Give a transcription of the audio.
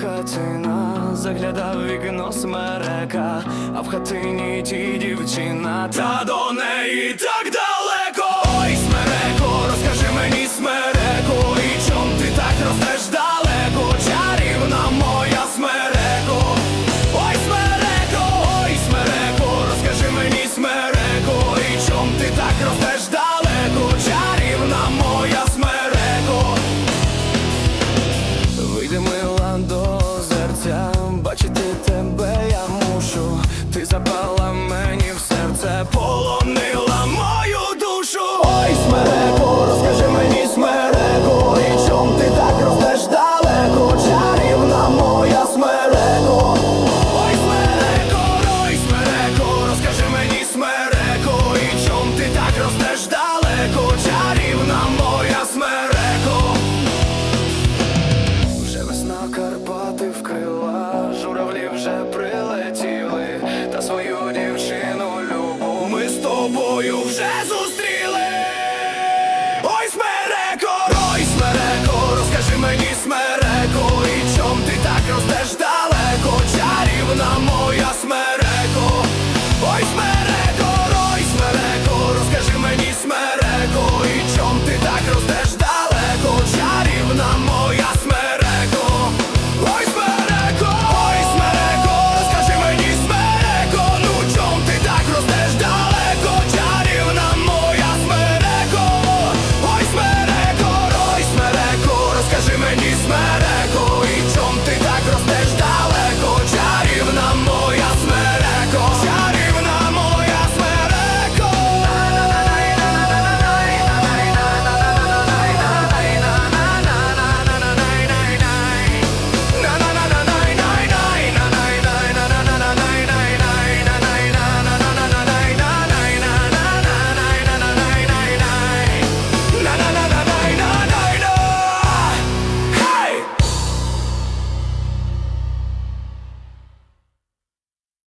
хатина, заглядав вікно смерека, а в хатині ті дівчина, та до неї запала мені в серце, полонила мою душу. Ой, смереко, розкажи мені, смереко, і чом ти так ростеш далеко, чарівна моя смереко. Ой, смереко, ой, смереко, розкажи мені, смереко, і чом ти так ростеш далеко, чарівна моя смереко. Вже весна Карпати вкрила, журавлі вже прилетіли. тобою вже зустрічаюсь